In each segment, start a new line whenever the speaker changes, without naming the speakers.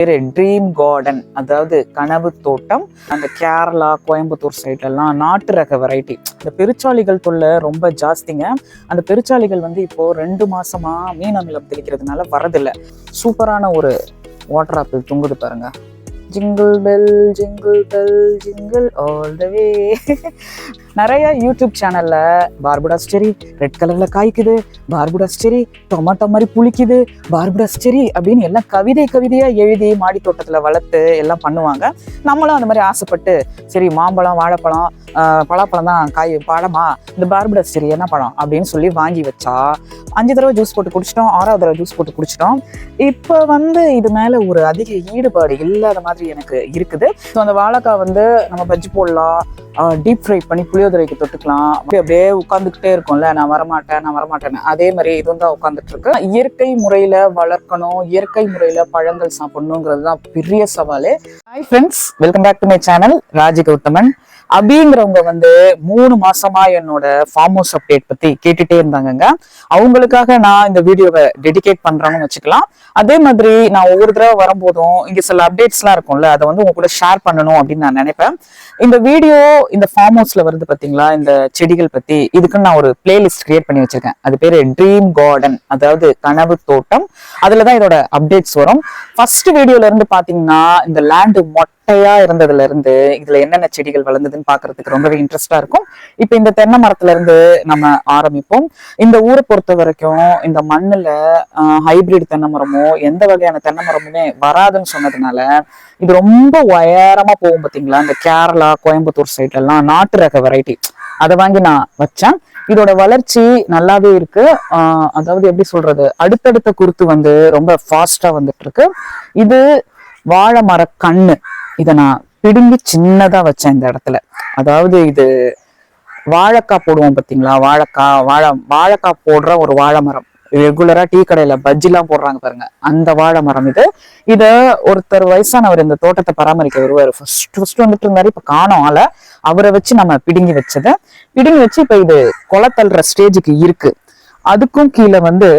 பேர் dream garden அதாவது கனவு தோட்டம். அந்த கேரளா கோயம்புத்தூர் சைட்லலாம் நாட்டு ரக வெரைட்டி இந்த பெருச்சாளிகள் தொல்லை ரொம்ப ஜாஸ்திங்க. அந்த பெருச்சாளிகள் வந்து இப்போது ரெண்டு மாதமாக மீன் அமிலம் தெளிக்கிறதுனால வரதில்லை. சூப்பரான ஒரு வாட்டர் ஆப்பிள் தொங்குது பாருங்க. Jingle bell jingle bell jingle all the way நிறைய யூடியூப் சேனல்ல பார்புடாஸ் செரி ரெட் கலர்ல காய்க்குது. பார்புடாஸ் செரி டொமேட்டோ மாதிரி புளிக்குது. பார்புடாஸ் செரி அப்படின்னு எல்லாம் கவிதை கவிதையா எழுதி மாடி தோட்டத்துல வளர்த்து எல்லாம் பண்ணுவாங்க. நம்மளும் அந்த மாதிரி ஆசைப்பட்டு சரி மாம்பழம் வாழைப்பழம் பலாப்பழம் தான் காய் பழமா? இந்த பார்புடாஸ் செரி என்ன பழம் அப்படின்னு சொல்லி வாங்கி வச்சா அஞ்சு தடவை ஜூஸ் போட்டு குடிச்சிட்டோம் ஆறாவது தடவை ஜூஸ் போட்டு குடிச்சிட்டோம். இப்போ வந்து இது மேல ஒரு அதிக ஈடுபாடு இல்லாத மாதிரி எனக்கு இருக்குது. ஸோ அந்த வாழைக்காய் வந்து நம்ம பஜ்ஜி போடலாம் டீப் ஃப்ரை பண்ணி புளியோதரைக்கு தொட்டுக்கலாம். அப்படியே அப்படியே உட்காந்துக்கிட்டே இருக்கும்ல நான் வரமாட்டேன் நான் வரமாட்டேன்னு. அதே மாதிரி இதுவும் தான் உட்காந்துட்டு இருக்கு இயற்கை முறையில வளர்க்கணும் இயற்கை முறையில பழங்கள் சாப்பிடணுங்கிறது தான் பெரிய சவாலு. Hi friends welcome back to my channel Raji Gauthaman. அப்படிங்கிறவங்க வந்து மூணு மாசமா என்னோட ஃபார்ம் ஹவுஸ் அப்டேட் பத்தி கேட்டுட்டே இருந்தாங்கங்க. அவங்களுக்காக நான் இந்த வீடியோவை டெடிகேட் பண்றேன்னு வச்சுக்கலாம். அதே மாதிரி நான் ஒவ்வொரு தடவை வரும்போதும் இங்க சில அப்டேட்ஸ்லாம் இருக்கும்ல அதை வந்து உங்க கூட ஷேர் பண்ணணும் அப்படின்னு நான் நினைப்பேன். இந்த வீடியோ இந்த ஃபார்ம் ஹவுஸ்ல வருது பாத்தீங்களா இந்த செடிகள் பத்தி இதுக்குன்னு நான் ஒரு பிளேலிஸ்ட் கிரியேட் பண்ணி வச்சிருக்கேன். அது பேரு ட்ரீம் கார்டன் அதாவது கனவு தோட்டம். அதுலதான் இதோட அப்டேட்ஸ் வரும். ஃபர்ஸ்ட் வீடியோல இருந்து பாத்தீங்கன்னா இந்த லேண்டு மொட்டையா இருந்ததுல இருந்து இதுல என்னென்ன செடிகள் வளர்ந்ததுன்னு பாக்குறதுக்கு ரொம்பவே இன்ட்ரெஸ்டா இருக்கும். இப்போ இந்த தென்னை மரத்துல இருந்து நம்ம ஆரம்பிப்போம். இந்த ஊரை பொறுத்த வரைக்கும் இந்த மண்ணுல ஹைபிரிட் தென்னை மரமோ எந்த வகையான தென்னை மரமுமே வராதுன்னு சொன்னதுனால இது ரொம்ப உயரமா போகும் பாத்தீங்களா? இந்த கேரளா கோயம்புத்தூர் சைட்ல எல்லாம் நாட்டு ரக வெரைட்டி அதை வாங்கி நான் வச்சேன். இதோட வளர்ச்சி நல்லாவே இருக்கு. ஆஹ் அதாவது எப்படி சொல்றது? அடுத்தடுத்த குருத்து வந்து ரொம்ப ஃபாஸ்டா வந்துட்டு இருக்கு. இது வாழை மர கண்ணு. இதை நான் பிடுங்கி சின்னதா வச்சேன் இந்த இடத்துல. அதாவது இது வாழைக்காய் போடுவோம் பார்த்தீங்களா வாழைக்காய் வாழை வாழைக்காய் போடுற ஒரு வாழை மரம் ரெகுலரா டீ கடையில பஜ்ஜிலாம் போடுறாங்க பாருங்க. அந்த வாழை மரம் இது. இத ஒருத்தர் வயசானவர் இந்த தோட்டத்தை பராமரிக்க வருவார். ஃபர்ஸ்ட் ஃபர்ஸ்ட் வந்துட்டு இருந்தாரு இப்ப காணோம் ஆள. அவரை வச்சு நம்ம பிடுங்கி வச்சதை. பிடுங்கி வச்சு இப்ப இது கொலை தள்ளுற ஸ்டேஜுக்கு இருக்கு. அதுக்கும் கீழே வந்து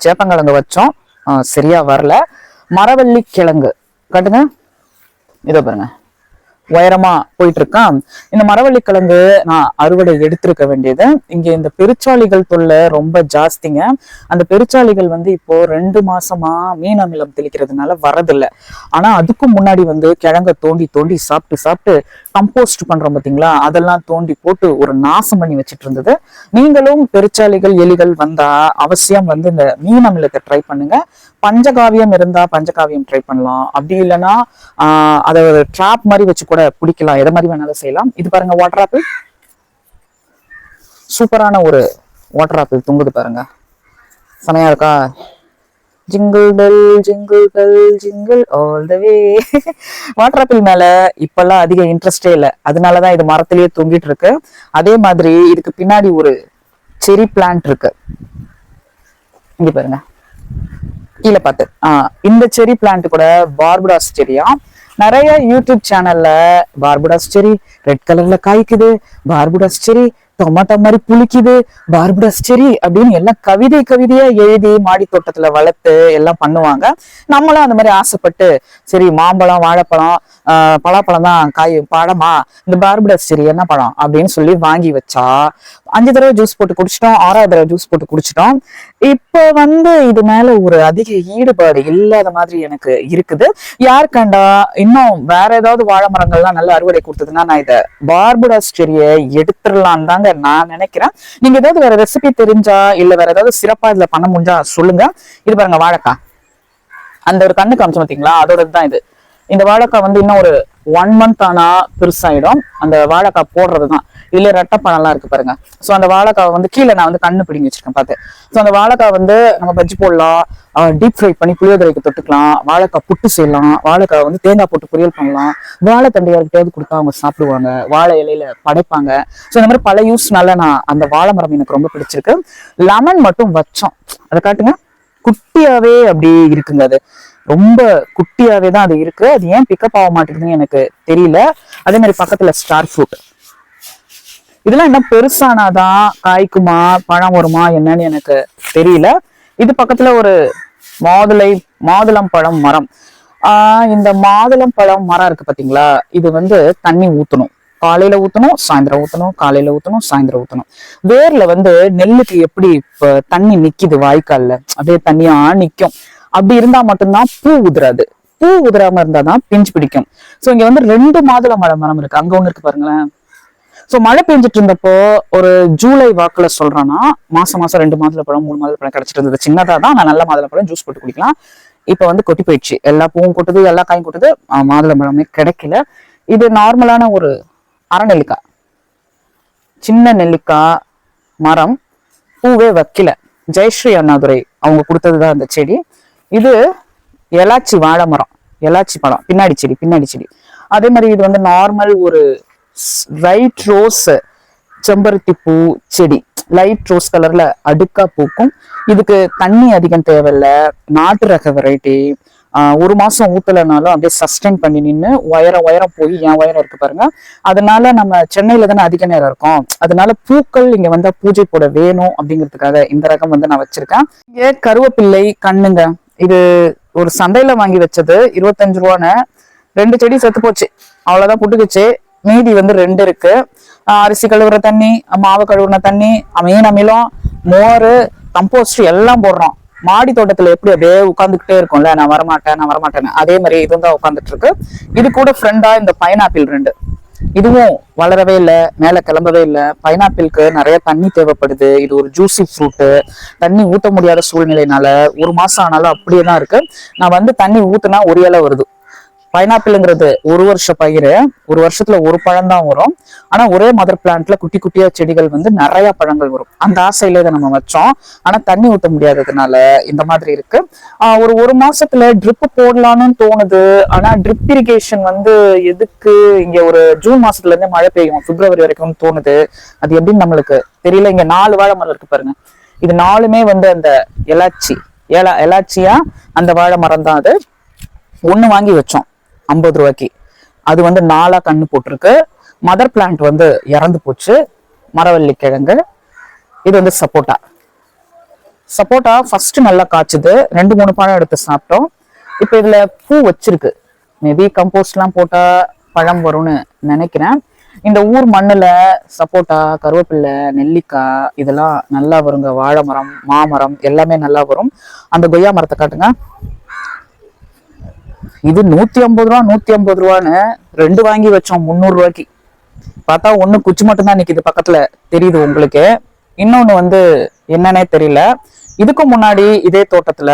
சேப்பங்கிழங்கு வச்சோம். சரியா வரல. மரவள்ளி கிழங்கு கட்டுங்க. இதோ பாருங்க. உயரமா போயிட்டு இருக்கான் இந்த மரவள்ளி கிழங்கு நான் அறுவடை எடுத்திருக்க வேண்டியது. இங்க இந்த பெருச்சாளிகள் தொல்லை ரொம்ப ஜாஸ்திங்க. அந்த பெருச்சாளிகள் வந்து இப்போ ரெண்டு மாசமா மீன் அமிலம் தெளிக்கிறதுனால வரதில்லை. ஆனா அதுக்கும் முன்னாடி வந்து கிழங்க தோண்டி தோண்டி சாப்பிட்டு சாப்பிட்டு கம்போஸ்ட் பண்றோம் பார்த்தீங்களா அதெல்லாம் தோண்டி போட்டு ஒரு நாசம் பண்ணி வச்சுட்டு இருந்தது நீங்களும் பெருச்சாளிகள் எலிகள் வந்தா அவசியம் வந்து இந்த மீன் அமிலத்தை ட்ரை பண்ணுங்க. பஞ்சகாவியம் இருந்தா பஞ்சகாவியம் ட்ரை பண்ணலாம். அப்படி இல்லைன்னா அதை ஒரு ட்ராப் மாதிரி வச்சு கூட பிடிக்கலாம். எதை மாதிரி வேணாலும் செய்யலாம். இது பாருங்க வாட்டர் ஆப்பிள் சூப்பரான ஒரு வாட்டர் ஆப்பிள் தொங்குது பாருங்க. செமையா இருக்கா jingle bell jingle bell jingle all the way water apple மேல இப்பெல்லாம் அதிக இன்ட்ரெஸ்டே இல்லை. அதனாலதான் இது மரத்திலேயே தொங்கிட்டு இருக்கு. அதே மாதிரி இதுக்கு பின்னாடி ஒரு செரி பிளான்ட் இருக்கு. இங்க பாருங்க. கீழே பார்த்து. ஆஹ் இந்த செரி பிளான்ட் கூட பார்புடாஸ் செரியா நிறைய யூடியூப் சேனல்ல பார்புடாஸ் செரி ரெட் கலர்ல காய்க்குது. பார்புடாஸ் செரி டொமாட்டோ மாதிரி புளிக்குது பார்படஸ் செரி அப்படின்னு எல்லாம் கவிதை கவிதையா எழுதி மாடி தோட்டத்துல வளர்த்து எல்லாம் பண்ணுவாங்க. நம்மளும் அந்த மாதிரி ஆசைப்பட்டு சரி மாம்பழம் வாழைப்பழம் ஆஹ் பலாப்பழம் தான் காய் பழமா? இந்த பார்படஸ் செரி என்ன பழம் அப்படின்னு சொல்லி வாங்கி வச்சா அஞ்சு தடவை ஜூஸ் போட்டு குடிச்சிட்டோம் ஆறாவது தடவை ஜூஸ் போட்டு குடிச்சிட்டோம். இப்போ வந்து இது மேல ஒரு அதிக ஈடுபாடு இல்லாத மாதிரி எனக்கு இருக்குது. யார் கண்டா இன்னும் வேற ஏதாவது வாழை மரங்கள்லாம் நல்ல அறுவடை கொடுத்ததுன்னா நான் இதை பார்படஸ் செடியை எடுத்துடலாம் தாங்க நான் நினைக்கிறேன். நீங்க ஏதாவது வேற ரெசிபி தெரிஞ்சா இல்ல வேற ஏதாவது சிறப்பா இதுல பண்ண முடிஞ்சா சொல்லுங்க. இது பாருங்க வாழைக்காய். அந்த ஒரு கண்ணு காமிச்சு பார்த்தீங்களா அதோட தான் இது. இந்த வாழைக்காய் வந்து இன்னும் ஒரு ஒன் மந்த் ஆனா பெருசாயிடும். அந்த வாழைக்காய் போடுறது தான் இல்லை இதுல ரெட்டப்பழம்லாம் இருக்கு பாருங்க. ஸோ அந்த வாழைக்காய் வந்து கீழே நான் வந்து கண்ணு பிடிங்கி வச்சிருக்கேன் பார்த்து. ஸோ அந்த வாழைக்காய் வந்து நம்ம பஜ்ஜி போடலாம். டீப் ஃப்ரை பண்ணி புளியோதரைக்கு தொட்டுக்கலாம். வாழைக்காய் புட்டு செய்யலாம். வாழைக்காய் வந்து தேங்காய் போட்டு பொரியல் பண்ணலாம். வாழைத்தண்டு யாருக்கிட்டையாவது கொடுத்தா அவங்க சாப்பிடுவாங்க. வாழை இலையில படைப்பாங்க. ஸோ இந்த மாதிரி பல யூஸ்னால நான் அந்த வாழை மரம் எனக்கு ரொம்ப பிடிச்சிருக்கு. லெமன் மட்டும் வச்சோம். அதை காட்டுங்க. குட்டியாவே அப்படி இருக்குங்க அது. ரொம்ப குட்டியாவே தான் அது இருக்கு. அது ஏன் பிக்கப் ஆக மாட்டேங்குதுன்னு எனக்கு தெரியல. அதே மாதிரி பக்கத்துல ஸ்டார் ஃப்ரூட் இதெல்லாம் என்ன பெருசானாதான் காய்க்குமா பழம் வருமா என்னன்னு எனக்கு தெரியல. இது பக்கத்துல ஒரு மாதுளை மாதுளம் பழம் மரம். ஆஹ் இந்த மாதுளம் பழம் மரம் இருக்கு பாத்தீங்களா? இது வந்து தண்ணி ஊத்தணும். காலையில ஊத்தணும் சாயந்தரம் ஊத்தணும் காலையில ஊத்தணும் சாயந்தரம் ஊத்தணும். வேர்ல வந்து நெல்லுக்கு எப்படி இப்ப தண்ணி நிக்குது வாய்க்கால்ல? அப்படியே தண்ணியா நிக்கும். அப்படி இருந்தா மட்டும்தான் பூ உதிராது. பூ உதிராம இருந்தாதான் பிஞ்சு பிடிக்கும். சோ இங்க வந்து ரெண்டு மாதுளை மழை மரம் இருக்கு. அங்க ஒண்ணு இருக்கு பாருங்களேன். சோ மழை பெஞ்சிட்டு இருந்தப்போ ஒரு ஜூலை வாக்குல சொல்றேன்னா மாசம் மாசம் ரெண்டு மாதுளை பழம் மூணு மாதுளை பழம் கிடைச்சிட்டு இருந்தது. சின்னதா தான் நான் நல்ல மாதுளை பழம் ஜூஸ் போட்டு குடிக்கலாம். இப்ப வந்து கொட்டி போயிடுச்சு. எல்லா பூவும் கொட்டுது எல்லா காயும் கொட்டுது. மாதுளை பழமே கிடைக்கல. இது நார்மலான ஒரு அரை நெல்லிக்காய். சின்ன நெல்லிக்காய் மரம். பூவே வைக்கல. ஜெயஸ்ரீ அண்ணாதுரை அவங்க கொடுத்ததுதான் அந்த செடி. இது எலாச்சி வாழை மரம் எலாச்சி பழம் பின்னாடி செடி பின்னாடி செடி. அதே மாதிரி இது வந்து நார்மல் ஒரு லைட் ரோஸ் செம்பருத்தி பூ செடி. லைட் ரோஸ் கலர்ல அடுக்கா பூக்கும். இதுக்கு தண்ணி அதிகம் தேவையில்லை நாட்டு ரக வெரைட்டி ஒரு மாசம் ஊத்தலைனாலும் அப்படியே சஸ்டைன் பண்ணி நின்று உயரம் உயரம் போய் என் உயரம் இருக்கு பாருங்க. அதனால நம்ம சென்னையில தானே அதிக நேரம் இருக்கோம். அதனால பூக்கள் இங்க வந்தா பூஜை போட வேணும் அப்படிங்கிறதுக்காக இந்த ரகம் வந்து நான் வச்சிருக்கேன். இங்க கருவேப்பிள்ளை கண்ணுங்க? இது ஒரு சந்தையில வாங்கி வச்சது இருபத்தஞ்சு ரூபான்னு. ரெண்டு செடி செத்து போச்சு. அவ்வளவுதான் புட்டுக்குச்சு. மீதி வந்து ரெண்டு இருக்கு. அரிசி கழுவுற தண்ணி மாவு கழுவுன தண்ணி மீன் அமிலம் மோர் கம்போஸ்ட் எல்லாம் போடுறோம். மாடி தோட்டத்துல எப்படி அப்படியே உட்காந்துக்கிட்டே இருக்கும்ல நான் வரமாட்டேன் நான் வரமாட்டேன்னு. அதே மாதிரி இதுவும் தான் உட்காந்துட்டு இருக்கு. இது கூட ஃப்ரெண்டா இந்த பைனாப்பிள் ரெண்டு. இதுவும் வளரவே இல்லை மேல கிளம்பவே இல்லை. பைனாப்பிளுக்கு நிறைய தண்ணி தேவைப்படுது. இது ஒரு ஜூசி ஃப்ரூட்டு தண்ணி ஊத்த முடியாத சூழ்நிலைனால ஒரு மாசம் ஆனாலும் அப்படியே தான் இருக்கு. நான் வந்து தண்ணி ஊத்துனா ஒரு இலை வருது. பைனாப்பிள்ங்கிறது ஒரு வருஷ பயிர் ஒரு வருஷத்துல ஒரு பழம் தான் வரும். ஆனா ஒரே மதர் பிளான்ட்ல குட்டி குட்டியா செடிகள் வந்து நிறைய பழங்கள் வரும். அந்த ஆசையில இதை நம்ம வச்சோம். ஆனா தண்ணி ஊத்த முடியாததுனால இந்த மாதிரி இருக்கு. ஒரு ஒரு மாசத்துல ட்ரிப் போடலாம்னு தோணுது. ஆனா ட்ரிப் இரிகேஷன் வந்து எதுக்கு? இங்க ஒரு ஜூன் மாசத்துல இருந்தே மழை பெய்யும். பிப்ரவரி வரைக்கும் தோணுது. அது எப்படின்னு நம்மளுக்கு தெரியல. இங்க நாலு வாழை மரம் இருக்கு பாருங்க. இது நாலுமே வந்து அந்த எலாச்சி ஏலா எலாச்சியா அந்த வாழை மரம் தான் அது. ஒண்ணு வாங்கி வச்சோம். ஐம்பது ரூபாய்க்கு. அது வந்து நாலா கண்ணு போட்டிருக்கு. மதர் பிளான்ட் வந்து இறந்து போச்சு. மரவள்ளி கிழங்கு. இது வந்து சப்போட்டா. சப்போட்டா ஃபர்ஸ்ட் நல்லா காய்ச்சுது. ரெண்டு மூணு பழம் எடுத்து சாப்பிட்டோம். இப்போ இதுல பூ வச்சிருக்கு. மேபி கம்போஸ்ட்லாம் போட்டா பழம் வரும்னு நினைக்கிறேன். இந்த ஊர் மண்ணுல சப்போட்டா கருவேப்பிள்ளை நெல்லிக்காய் இதெல்லாம் நல்லா வருங்க. வாழை மரம் மாமரம் எல்லாமே நல்லா வரும். அந்த கொய்யா மரத்தை காட்டுங்க. இது நூத்தி ஐம்பது ரூபா நூத்தி ஐம்பது ரூபான்னு ரெண்டு வாங்கி வச்சோம் முந்நூறு ரூபாய்க்கு. பார்த்தா ஒண்ணு குச்சி மட்டும்தான் நிக்குது பக்கத்துல. தெரியுது உங்களுக்கு. இன்னொன்னு வந்து என்னன்னே தெரியல. இதுக்கு முன்னாடி இதே தோட்டத்துல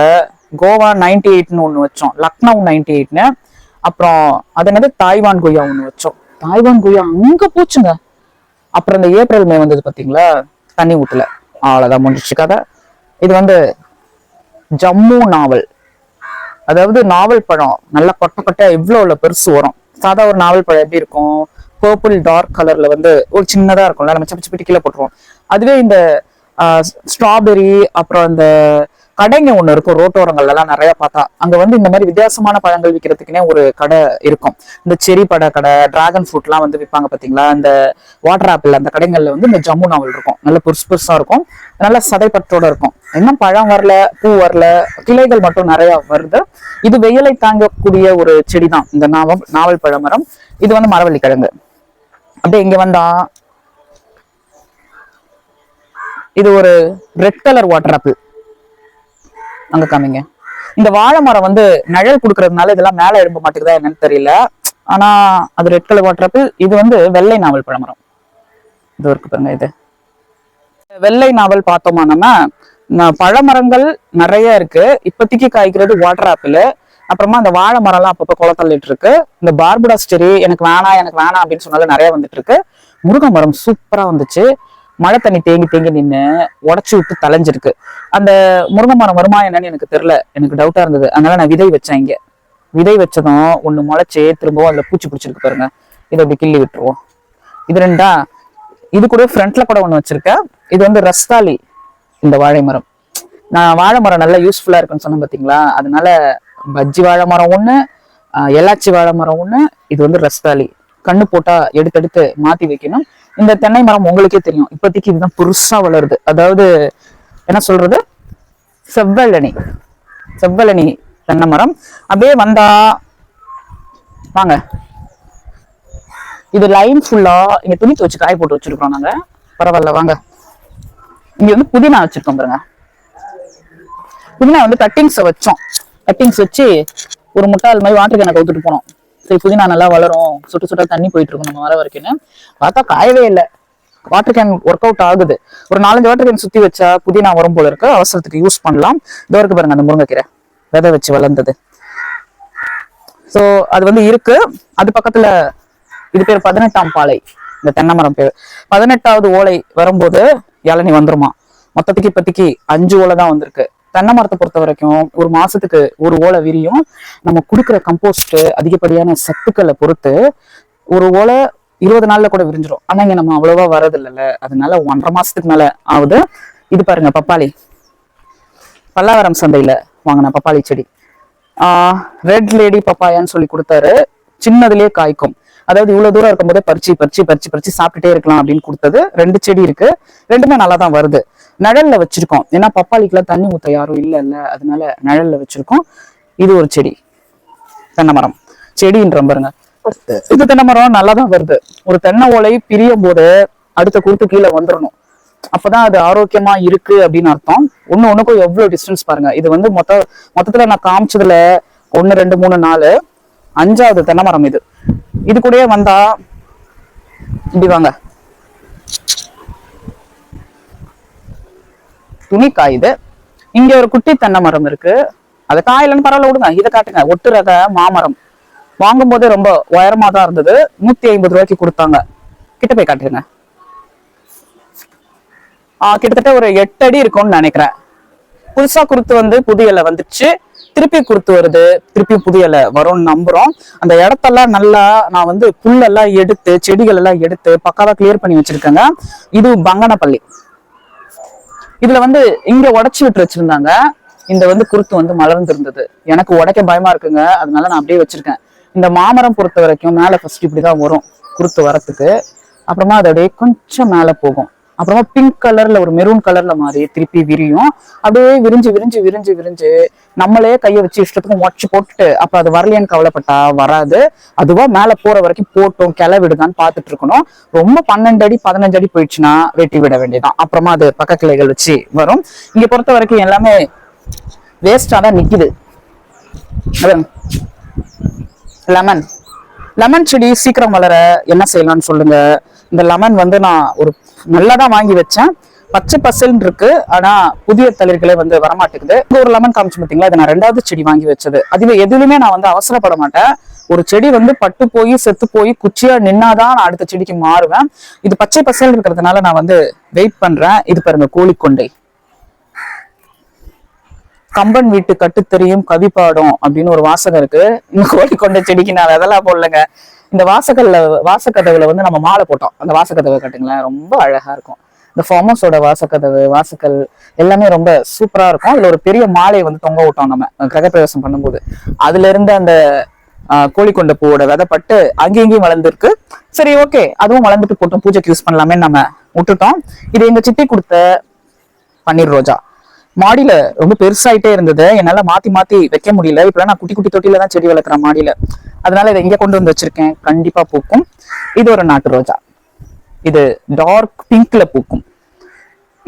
கோவா நைன்டி எயிட்னு ஒண்ணு வச்சோம் லக்னோ நைன்டி எயிட்னு. அப்புறம் அது என்னது? தாய்வான் குயா ஒண்ணு வச்சோம். தாய்வான் குயா அங்க போச்சுங்க. அப்புறம் இந்த ஏப்ரல் மே வந்தது பாத்தீங்களா? தண்ணி ஊட்டல அவ்வளவுதான் முடிச்சு கதை. இது வந்து ஜம்மு நாவல். அதாவது நாவல் பழம் நல்லா கொட்டை கொட்டை இவ்வளோ உள்ள பெருசு வரும். சாதா ஒரு நாவல் பழம் எப்படி இருக்கும்? பர்பிள் டார்க் கலர்ல வந்து ஒரு சின்னதா இருக்கும்ல நம்ம சப்பிச்சு பிடி கீழே போட்டுருவோம். அதுவே இந்த ஸ்ட்ராபெரி அப்புறம் இந்த கடைங்க ஒன்று இருக்கும். ரோட்டோரங்கள்ல எல்லாம் நிறைய பார்த்தா அங்க வந்து இந்த மாதிரி வித்தியாசமான பழங்கள் விற்கிறதுக்குனே ஒரு கடை இருக்கும். இந்த செரி பட கடை டிராகன் ஃப்ரூட்லாம் வந்து விற்பாங்க பார்த்தீங்களா? இந்த வாட்டர் ஆப்பிள் அந்த கடைகளில் வந்து இந்த ஜம்மு நாவல் இருக்கும். நல்ல புதுசு புதுசாக இருக்கும். நல்ல சதைப்பற்றோட இருக்கும். இன்னும் பழம் வரல பூ வரல கிளைகள் மட்டும் நிறைய வருது. இது வெயிலை தாங்கக்கூடிய ஒரு செடி தான் இந்த நாவல் நாவல் பழமரம். இது வந்து மரவள்ளி கிழங்கு அப்படியே இங்க வந்தா இது ஒரு ரெட் கலர் வாட்டர் ஆப்பிள் அங்க காமிங்க. இந்த வாழை மரம் வந்து நிழல் கொடுக்கறதுனால இதெல்லாம் மேல எழும்ப மாட்டேங்குதா என்னன்னு தெரியல. ஆனா அது ரெட் கலர் வாட்டர் ஆப்பிள் இது வந்து வெள்ளை நாவல் பழமரம் இது இருக்கு பாருங்க இது. வெள்ளை நாவல் பார்த்தோமா நம்ம? பழமரங்கள் நிறைய இருக்கு. இப்போதைக்கு காய்க்கிறது வாட்டர் ஆப்பிள் அப்புறமா அந்த வாழை மரம்லாம் அப்பப்போ குளத்தள்ளிட்டு தள்ளிட்டு இருக்கு. இந்த பார்புடாஸ் எனக்கு வேணாம் எனக்கு வேணாம் அப்படின்னு சொன்னாலும் நிறைய வந்துட்டு இருக்கு. முருங்கை மரம் சூப்பரா வந்துச்சு. மழை தண்ணி தேங்கி தேங்கி நின்று உடச்சி விட்டு தலைஞ்சிருக்கு அந்த முருங்கை மரம் வருமா என்னன்னு எனக்கு தெரில எனக்கு டவுட்டா இருந்தது. அதனால நான் விதை வச்சேன் இங்க. விதை வச்சதும் ஒன்று முளைச்சி திரும்பவும் அதுல பூச்சி பிடிச்சிருக்கு பாருங்க. இதை அப்படி கிள்ளி விட்டுருவோம். இது ரெண்டா? இது கூட ஃப்ரண்ட்ல கூட ஒன்று வச்சிருக்கேன் இது வந்து ரஸ்தாலி இந்த வாழை மரம். நான் வாழை மரம் நல்லா யூஸ்ஃபுல்லா இருக்குன்னு சொன்னேன் பாத்தீங்களா? அதனால பஜ்ஜி வாழை மரம் ஒண்ணு எலாச்சி வாழை மரம் ஒண்ணு இது வந்து ரஸ்தாலி கண்ணு போட்டா எடுத்து எடுத்து மாத்தி வைக்கணும். இந்த தென்னை மரம் உங்களுக்கே தெரியும். இப்போதைக்கு இதுதான் புதுசா வளருது. அதாவது என்ன சொல்றது? செவ்வழனி. செவ்வழனி தென்னை மரம். அப்படியே வந்தா வாங்க. இது லைன் ஃபுல்லா இங்க துணி துவச்சு காய போட்டு வச்சிருக்கோம் நாங்க. பரவாயில்ல வாங்க. இங்க வந்து புதினா வச்சிருக்கோம் பாருங்க. புதினா வந்து கட்டிங்ஸ் வச்சோம். கட்டிங்ஸ் வச்சு ஒரு முட்டாள் மாதிரி வாட்டர் கேனை கவுத்துட்டு போனோம். சரி புதினா நல்லா வளரும். சுட்டு சுட்டா தண்ணி போயிட்டு இருக்கும் நம்ம வர வரைக்கும் பார்த்தா காயவே இல்லை. வாட்டர் கேன் ஒர்க் அவுட் ஆகுது. ஒரு நாலஞ்சு வாட்டர் கேன் சுத்தி வச்சா புதினா வரும் போல இருக்கு. அவசரத்துக்கு யூஸ் பண்ணலாம். இதோ இருக்கு பாருங்க அந்த முருங்கைக்கீரை. விதை வச்சு வளர்ந்தது. சோ அது வந்து இருக்கு. அது பக்கத்துல இது பேர் பதினெட்டாம் பாலை. இந்த தென்னை மரம் பேர். பதினெட்டாவது ஓலை வரும்போது இளநி வந்துருமா? மொத்தத்துக்கு இப்போதைக்கு அஞ்சு ஓலை தான் வந்திருக்கு. தென்னை மரத்தை பொறுத்த வரைக்கும் ஒரு மாசத்துக்கு ஒரு ஓலை விரியும். நம்ம கொடுக்குற கம்போஸ்ட் அதிகப்படியான சத்துக்களை பொறுத்து ஒரு ஓலை இருபது நாள்ல கூட விரிஞ்சிரும். ஆனா இங்க நம்ம அவ்வளவா வரது இல்லைல்ல அதனால ஒன்றரை மாசத்துக்கு மேல ஆகுது. இது பாருங்க பப்பாளி. பல்லாவரம் சந்தையில வாங்கின பப்பாளி செடி. ரெட் லேடி பப்பாயான்னு சொல்லி கொடுத்தாரு. சின்னதுலயே காய்க்கும். அதாவது இவ்வளவு தூரம் இருக்கும்போதே பறிச்சு பறிச்சு பறிச்சு பறிச்சு சாப்பிட்டுட்டே இருக்கலாம் அப்படின்னு கொடுத்தது. ரெண்டு செடி இருக்கு. ரெண்டுமே நல்லா தான் வருது. நிழல்ல வச்சிருக்கோம். ஏன்னா பப்பாளிக்கெல்லாம் தண்ணி ஊத்த யாரும் இல்ல இல்ல அதனால நிழல்ல வச்சிருக்கோம். இது ஒரு செடி. தென்னை மரம் செடின்ற பாருங்க. இது தென்னை மரம் நல்லா தான் வருது. ஒரு தென்னை ஓலை பிரியும் போது அடுத்த குருத்து கீழே வந்துடணும் அப்பதான் அது ஆரோக்கியமா இருக்கு அப்படின்னு அர்த்தம். ஒண்ணு ஒண்ணுக்கும் எவ்வளவு டிஸ்டன்ஸ் பாருங்க. இது வந்து மொத்த மொத்தத்துல நான் காமிச்சதுல ஒண்ணு ரெண்டு மூணு நாலு. அஞ்சாவது தென்னை மரம் இது. இது கூடயே வந்தா இப்படி வாங்க. துணி காயுது இங்க ஒரு குட்டி தென்னை மரம் இருக்கு. அது காயிலன்னு பரவாயில்ல விடுங்க. இதை காட்டுங்க. ஒட்டு ரக மாமரம். வாங்கும் போதே ரொம்ப உயரமா தான் இருந்தது. நூத்தி ஐம்பது ரூபாய்க்கு கொடுத்தாங்க. கிட்ட போய் காட்டுங்க ஆஹ் கிட்டத்தட்ட ஒரு எட்டு அடி இருக்கும்னு நினைக்கிறேன். புதுசா குருத்து வந்து புது இலை வந்துச்சு திருப்பி குருத்து வருது திருப்பி புது இலை வரும்னு நம்புறோம். அந்த இடத்தெல்லாம் நல்லா நான் வந்து புல்லெல்லாம் எடுத்து செடிகள் எல்லாம் எடுத்து பக்காவா கிளியர் பண்ணி வச்சிருக்கேங்க. இது பங்கனப்பள்ளி இதுல வந்து இங்க உடைச்சு விட்டு வச்சிருந்தாங்க. இந்த வந்து குருத்து வந்து மலர்ந்திருந்தது எனக்கு உடைக்க பயமா இருக்குங்க. அதனால நான் அப்படியே வச்சிருக்கேன். இந்த மாமரம் பொறுத்த வரைக்கும் மேல ஃபர்ஸ்ட் இப்படிதான் வரும் குருத்து வரத்துக்கு. அப்புறமா அது அப்படியே கொஞ்சம் மேல போகும். அப்புறமா பிங்க் கலர்ல ஒரு மெரூன் கலர்ல மாதிரி திருப்பி விரியும். அப்படியே விரிஞ்சு விரிஞ்சு விரிஞ்சு விரிஞ்சு நம்மளே கையை வச்சு இஷ்டத்துக்கும் உடச்சு போட்டுட்டு அப்ப அது வரலையான்னு கவலைப்பட்டா வராது. அதுவா மேல போற வரைக்கும் போட்டோம் கிளவிடுதான்னு விடுதான்னு பார்த்துட்டு இருக்கணும். ரொம்ப பன்னெண்டு அடி பதினஞ்சு அடி போயிடுச்சுன்னா வெட்டி விட வேண்டியதான் அப்புறமா அது பக்க கிளைகள் வச்சு வரும். இங்க பொறுத்த வரைக்கும் எல்லாமே வேஸ்டா தான் நிக்குது. லெமன் லெமன் செடி சீக்கிரம் வளர என்ன செய்யலாம்னு சொல்லுங்க? இந்த லெமன் வந்து நான் ஒரு நல்லா தான் வாங்கி வச்சேன். பச்சை பசல்னு இருக்கு. ஆனா புதிய தளிர்களே வந்து வரமாட்டேங்குது. இங்க ஒரு லெமன் காமிச்சு பார்த்தீங்களா இது நான் ரெண்டாவது செடி வாங்கி வச்சது. அதுவே எதுலையுமே நான் வந்து அவசரப்பட மாட்டேன் ஒரு செடி வந்து பட்டு போய் செத்து போய் குச்சியா நின்னாதான் நான் அடுத்த செடிக்கு மாறுவேன். இது பச்சை பசல் இருக்கிறதுனால நான் வந்து வெயிட் பண்றேன். இது பாருங்க கோழிக்கொண்டை. கம்பன் வீட்டு கட்டுத்தெரியும் கவி பாடும் அப்படின்னு ஒரு வாசகம் இருக்கு. இந்த கோழிக்கொண்டை செடிக்கு நான் அதெல்லாம் போடலங்க. இந்த வாசகல்ல வாசக்கதவுல வந்து நம்ம மாலை போட்டோம். அந்த வாசக்கதவை கட்டுங்களேன். ரொம்ப அழகா இருக்கும். இந்த ஃபார்மஸோட வாசக்கதவு வாசக்கல் எல்லாமே ரொம்ப சூப்பரா இருக்கும். அதுல ஒரு பெரிய மாலையை வந்து தொங்க விட்டோம் நம்ம. கிரகப்பிரவேசம் பண்ணும்போது. அதுல இருந்து அந்த ஆஹ், கோழிக்கொண்டை பூவோட விதப்பட்டு அங்கேயும் இங்கேயும் வளர்ந்துருக்கு. சரி ஓகே அதுவும் வளர்ந்துட்டு போட்டோம். பூஜைக்கு யூஸ் பண்ணலாமே நம்ம விட்டுட்டோம். இது எங்க சித்தி கொடுத்த பன்னீர் ரோஜா. மாடியில ரொம்ப பெருசாயிட்டே இருந்தது. என்னால மாத்தி மாத்தி வைக்க முடியல. இப்ப நான் குட்டி குட்டி தொட்டில தான் செடி வளர்க்குறேன் மாடியில. அதனால இதை இங்க கொண்டு வந்து வச்சிருக்கேன். கண்டிப்பா பூக்கும். இது ஒரு நாட்டு ரோஜா. இது டார்க் பிங்க்ல பூக்கும்.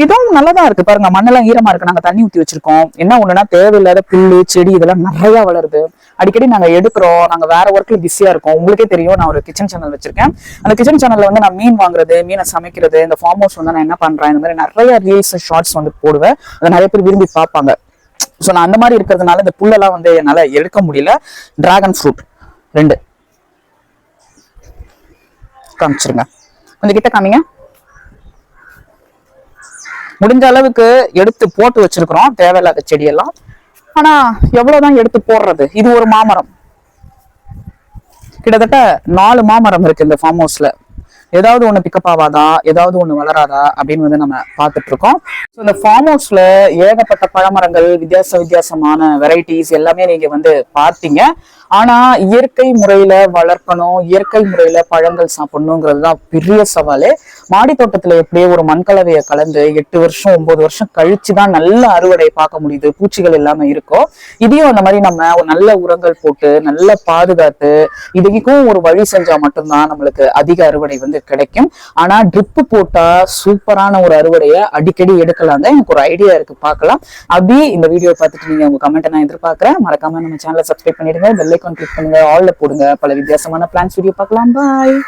இதுவும் நல்லதா இருக்கு. பாருங்க மண்ணெல்லாம் ஈரமா இருக்கு. நாங்க தண்ணி ஊத்தி வச்சிருக்கோம். என்ன ஒண்ணுனா தேவையில்லாத புல்லு செடி இதெல்லாம் நிறைய வளருது. அடிக்கடி நாங்க எடுக்கிறோம். நாங்க வேற ஒர்க்ல பிஸியா இருக்கோம். உங்களுக்கே தெரியும் நான் ஒரு கிச்சன் சேனல் வச்சிருக்கேன். அந்த கிச்சன் சேனல்ல வந்து நான் மீன் வாங்குறது மீனை சமைக்கிறது இந்த ஃபார்ம் ஹவுஸ் வந்து நான் என்ன பண்றேன் இந்த மாதிரி நிறைய ரீல்ஸ் ஷார்ட்ஸ் வந்து போடுவேன். அதை நிறைய பேர் விரும்பி பார்ப்பாங்க. ஸோ நான் அந்த மாதிரி இருக்கிறதுனால இந்த புல்லெல்லாம் வந்து என்னால எடுக்க முடியல. டிராகன் ஃப்ரூட் ரெண்டு. காமிச்சிருங்க. கொஞ்சம் கிட்ட காமிங்க. முடிஞ்ச அளவுக்கு எடுத்து போட்டு வச்சிருக்கிறோம். தேவையில்லாத செடியெல்லாம். ஆனா எவ்வளவுதான் எடுத்து போடுறது? இது ஒரு மாமரம். கிட்டத்தட்ட நாலு மாமரம் இருக்கு இந்த ஃபார்ம் ஹவுஸ்ல ஏதாவது ஒண்ணு பிக்கப் ஆகாதா? ஏதாவது ஒண்ணு வளராதா? அப்படின்னு வந்து நம்ம பார்த்துட்டு இருக்கோம். ஸோ இந்த ஃபார்ம் ஹவுஸ்ல ஏகப்பட்ட பழமரங்கள் வித்தியாச வித்தியாசமான வெரைட்டிஸ் எல்லாமே நீங்க வந்து பார்த்தீங்க. ஆனா இயற்கை முறையில வளர்க்கணும் இயற்கை முறையில பழங்கள் சாப்பிடணுங்கிறது தான் பெரிய சவாலே. மாடி தோட்டத்துல எப்படியே ஒரு மண்கலவையை கலந்து எட்டு வருஷம் ஒன்பது வருஷம் கழிச்சு தான் நல்ல அறுவடை பார்க்க முடியுது பூச்சிகள் இல்லாம இருக்கும். இதையும் அந்த மாதிரி நம்ம நல்ல உரங்கள் போட்டு நல்ல பாதுகாத்து இதுக்கும் ஒரு வழி செஞ்சா மட்டும்தான் நம்மளுக்கு அதிக அறுவடை வந்து கிடைக்கும். ஆனா ட்ரிப்பு போட்டா சூப்பரான ஒரு அறுவடையை அடிக்கடி எடுக்கலாம் தான் எனக்கு ஒரு ஐடியா இருக்கு. பார்க்கலாம். அப்படி இந்த வீடியோ பார்த்துட்டு நீங்க உங்க கமெண்ட் நான் எதிர்பார்க்கிறேன். மறக்காம நம்ம சேனலை சப்ஸ்கிரைப் பண்ணிடுங்க. பெல்லை ஐக்கான் கிளிக் பண்ணுங்க ஆல்ல போடுங்க. பல வித்தியாசமான பிளான்ஸ் வீடியோ பார்க்கலாம். பாய்